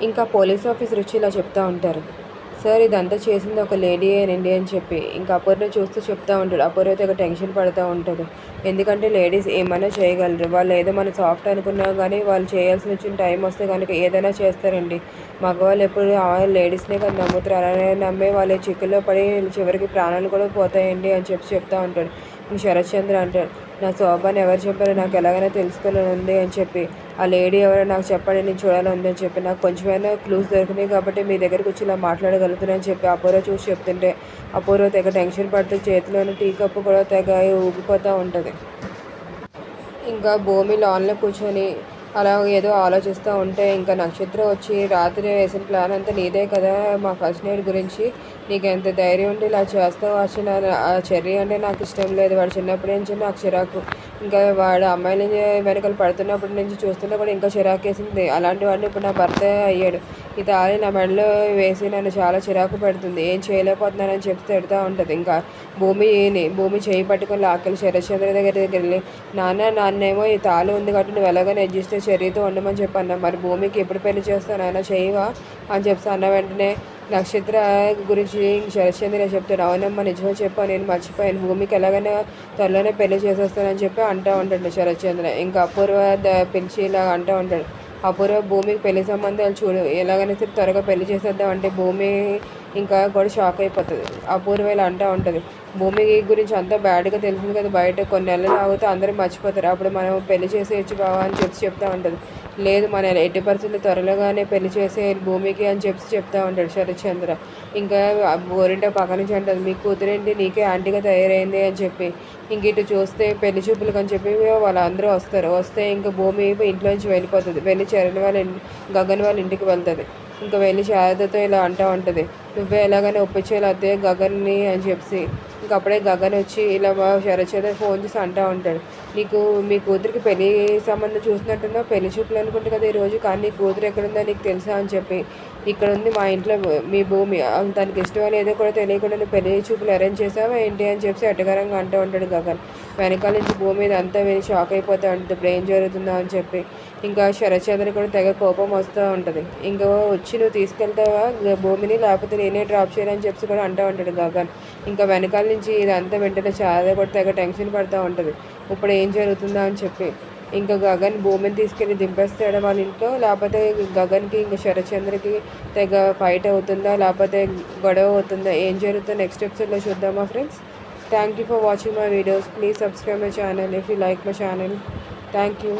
ఇంకా police officer వచ్చి ఇలా చెప్తా ఉంటారు. సార్ ఇదంతా చేసింది ఒక లేడీ అండి అని చెప్పి. ఇంకా అపూర్ణ చూస్తూ చెప్తూ ఉంటాడు. అపూర్ణ అయితే ఒక టెన్షన్ పడుతూ ఉంటుంది. ఎందుకంటే లేడీస్ ఏమైనా చేయగలరు. వాళ్ళు ఏదో మనం సాఫ్ట్ అనుకున్నా కానీ వాళ్ళు చేయాల్సి వచ్చిన టైం వస్తే కనుక ఏదైనా చేస్తారండి. మగవాళ్ళు ఎప్పుడు లేడీస్నే కానీ నమ్ముతారు అలానే నమ్మే వాళ్ళ చిక్కుల్లో పడి చివరికి ప్రాణాలు కూడా పోతాయండి అని చెప్పి చెప్తూ ఉంటాడు. ఇంక శరత్ చంద్ర అంటాడు. నా శోభాని ఎవరు చెప్పారో నాకు ఎలాగైనా తెలుసుకోవాలని ఉంది అని చెప్పి ఆ లేడీ ఎవరో నాకు చెప్పండి నేను చూడాలని ఉంది అని చెప్పి నాకు కొంచెమైనా క్లూస్ దొరికినాయి కాబట్టి మీ దగ్గరికి వచ్చి ఇలా మాట్లాడగలుగుతున్నాను చెప్పి అపూర్వ చూసి చెప్తుంటే అపూర్వ తెగ టెన్షన్ పడుతూ చేతిలోని టీ కప్పు కూడా తెగ ఊగిపోతూ ఉంటుంది. ఇంకా భూమి లాన్లో కూర్చొని అలా ఏదో ఆలోచిస్తూ ఉంటే ఇంకా నక్షత్రం వచ్చి రాత్రి వేసిన ప్లాన్ అంతా నీదే కదా మా ఫస్ట్ నైట్ గురించి. నీకు ఎంత ధైర్యం ఉంటే ఇలా చేస్తావు అసలు ఆ చెర్రీ అంటే నాకు ఇష్టం లేదు. వాడు చిన్నప్పటి నుంచి నాకు చిరాకు. ఇంకా వాడు అమ్మాయిల వెనకలు పడుతున్నప్పటి నుంచి చూస్తున్నా కూడా ఇంకా చిరాకు వేసింది అలాంటి వాడిని ఇప్పుడు నా భర్త అయ్యాడు. ఈ తాళి నా మెడలో వేసి నన్ను చాలా చిరాకు పెడుతుంది. ఏం చేయలేకపోతున్నానని చెప్పి తిడుతూ ఉంటుంది. ఇంకా భూమిని భూమి చేయి పట్టుకొని లాక్కలు శరశ్చంద్ర దగ్గర దగ్గర వెళ్ళి నాన్న నాన్నేమో ఈ తాళి ఉంది కాబట్టి నువ్వు ఎలాగైనా అడ్జస్ట్ చర్యతో ఉండమని చెప్పి అన్నా మరి భూమికి ఎప్పుడు పెళ్ళి చేస్తాను ఆయన చేయవా? అని చెప్పి అన్న వెంటనే నక్షత్ర గురించి శరశ్చంద్ర చెప్తాడు. అవునమ్మా నిజమే చెప్పా నేను మర్చిపోయాను. భూమికి ఎలాగైనా త్వరలోనే పెళ్ళి చేసేస్తానని చెప్పి అంటూ ఉంటాడు శరత్చంద్ర ఇంకా అపూర్వ పిలిచి ఇలా అంటూ ఉంటాడు. అపూర్వ భూమికి పెళ్ళి సంబంధాలు చూడు. ఎలాగైనా సరే త్వరగా పెళ్ళి చేసేద్దాం అంటే భూమి ఇంకా కూడా షాక్ అయిపోతుంది. అపూర్వ ఇలా అంటూ ఉంటుంది. భూమి గురించి అంతా బ్యాడ్గా తెలిసింది కదా బయట కొన్ని నెలలు ఆగితే అందరూ మర్చిపోతారు. అప్పుడు మనం పెళ్ళి చేసేయచ్చు బావా అని చెప్పి చెప్తా ఉంటుంది. లేదు మన ఎట్టి పరిస్థితులు త్వరలోగానే పెళ్ళి చేసే భూమికి అని చెప్పి చెప్తా ఉంటాడు శరత్చంద్ర. ఇంకా గోరింట పక్క నుంచి అంటుంది మీ కూతురేంటి? నీకే ఆంటీగా తయారైంది అని చెప్పి. ఇంక ఇటు చూస్తే పెళ్ళి చూపులకు అని చెప్పి వాళ్ళందరూ వస్తారు. వస్తే ఇంకా భూమి ఇంట్లోంచి వెళ్ళిపోతుంది. వెళ్ళి చరణ్ వాళ్ళ గగన్ వాళ్ళ ఇంటికి వెళ్తుంది. ఇంకా వెళ్ళి శారదతో ఇలా అంటూ ఉంటుంది. నువ్వే ఎలాగైనా ఒప్పించేలా అదే గగన్ని అని చెప్పి ఇంక అప్పుడే గగన్ వచ్చి ఇలా మా శరచేత ఫోన్ చేసి అంటూ ఉంటాడు. నీకు మీ కూతురికి పెళ్ళి సంబంధం చూసినట్టుందో పెళ్ళి చూపులు అనుకుంటు కదా ఈరోజు కానీ నీ కూతురు ఎక్కడుందో నీకు తెలుసా అని చెప్పి. ఇక్కడ ఉంది మా ఇంట్లో మీ భూమి. తనకి ఇష్టమో లేదో కూడా తెలియకుండా నువ్వు పెళ్ళి చూపులు అరేంజ్ చేసావా ఏంటి అని చెప్పి అటగారంగా అంటూ ఉంటాడు గగన్. వెనకాల నుంచి భూమి మీద అంతా వెళ్ళి షాక్ అయిపోతూ ఉంటుంది. ఇప్పుడు ఏం అని చెప్పి. ఇంకా శరచేతని కూడా తెగ కోపం వస్తూ ఉంటుంది. ఇంకా వచ్చి నువ్వు తీసుకెళ్తావా? భూమిని లేకపోతే నేనే డ్రాప్ చేయాలని చెప్పి కూడా అంటూ ఉంటాడు గగన్. ఇంకా వెనకాల నుంచి ఇదంతా వెంటనే చాలా కూడా తెగ టెన్షన్ పడుతూ ఉంటుంది. ఇప్పుడు ఏం జరుగుతుందా అని చెప్పి. ఇంకా గగన్ భూమిని తీసుకెళ్ళి దింపేస్తాడు వాళ్ళ ఇంట్లో? లేకపోతే గగన్కి ఇంకా శరత్చంద్రకి తెగ ఫైట్ అవుతుందా? లేకపోతే గొడవ అవుతుందా? ఏం జరుగుతుందో నెక్స్ట్ ఎపిసోడ్లో చూద్దామా friends thank you for watching my videos please subscribe my channel if you like my channel thank you